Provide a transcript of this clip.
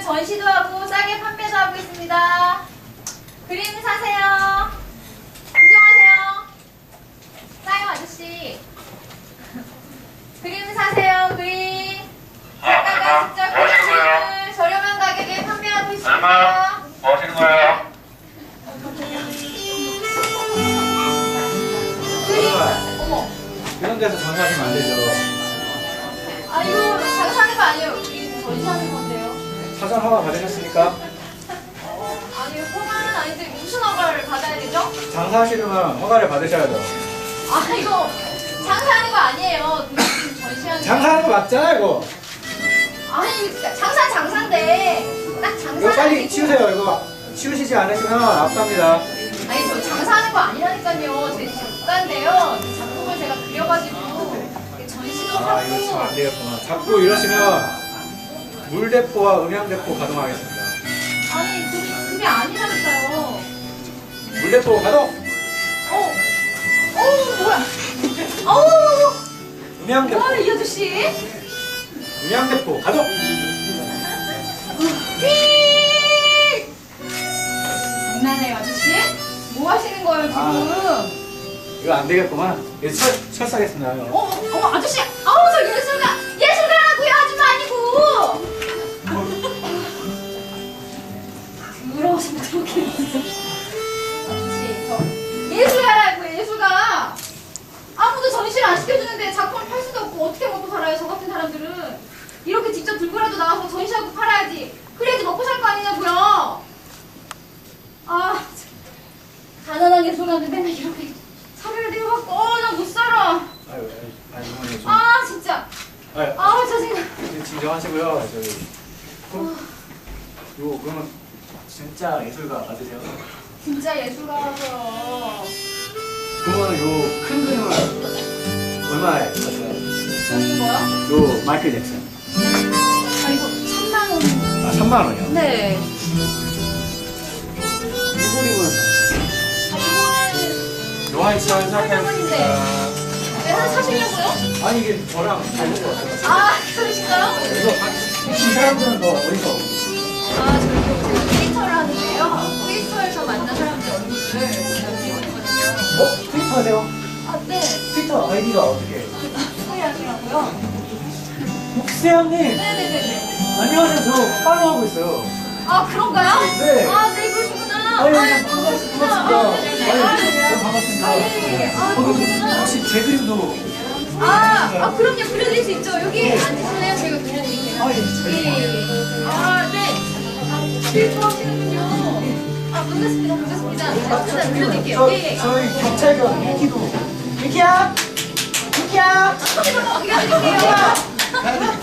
저희는 전시도 하고 싸게 판매도 하고 있습니다. 그림 사세요. 구경하세요. 싸요 아저씨. 그림 사세요 그림. 작가가 직접 뭐? 그림을 저렴한 가격에 판매하고 있습니다. 뭐 하시는 거예요? 그림 어머. 이런 데서 장사하시면 안 되죠. 아 이거 장사하는 거 아니에요. 이거 전시하는 건데요. 사전 허가 받으셨습니까? 아니 허가는 아닌데 무슨 허가를 받아야 되죠? 장사하시려면 허가를 받으셔야죠. 아 이거 장사하는 거 아니에요. 전시하는 거. 장사하는 거 맞잖아요, 이거. 아니 장사 장사인데 딱 장사. 이거 빨리 치우세요. 이거 치우시지 않으시면 압사입니다. 아니 저 장사하는 거 아니라니까요. 제 작가인데요. 이 작품을 제가 그려가지고 전시도 아, 이거 참 하고. 안 되겠구나. 자꾸 이러시면 물대포와 음향대포 가동하겠습니다. 아니 그게 그게 아니라니까요. 물대포 가동! 어. 어 뭐야? 어우 음향대포, 뭐야 이 아저씨? 음향대포 가동! 삐! 장난해요 아저씨? 뭐 하시는 거예요 지금? 이거 안 되겠구만. 이거 철, 철사겠습니다. 이거. 어, 어, 아저씨, 아우 저 예술가, 진정하시고요. 저기. 그, 요, 그러면 진짜 예술가 맞으세요? 진짜 예술가라고요 그러면 요큰 그림을 얼마에 샀어요? 저는 뭐요? 요 마이클 잭슨. 아 이거 3만 원 아, 3만 원이요? 네. 이 그림은 아 이거는 노하이 시간 시작하겠습니다. 왜 하나 사시려고요? 아니, 이게 저랑 닮은 것 같아요. 아 그러신가요? 이거, 이 사람들은 더 어디서? 아 저기 제가 트위터를 하는데요 트위터에서 만난 사람들 얼굴을 있거든요 어? 트위터 하세요? 아 네 트위터 아이디가 어떻게? 소리 하시라고요? 국세현님! 네네네네 안녕하세요. 저 팔로우하고 있어요. 아 그런가요? 네. 아네 그러시구나 아유, 아유, 반갑습니다. 아. 아유, 아, 네. 반갑습니다. 아, 예, 예. 아, 어, 그럼 그러시구나. 혹시 제 그림도. 아, 아 그럼요 그려드릴 수 있죠 여기 앉으실래요 제가 그려드릴게요 아, 예, 잘 예. 아네 필터 하시는군요 아 반갑습니다 반갑습니다 제가 그려드릴게요 저, 예 예 저희 경찰관 미키도. 미키야! 미키야! 아 그려드릴게요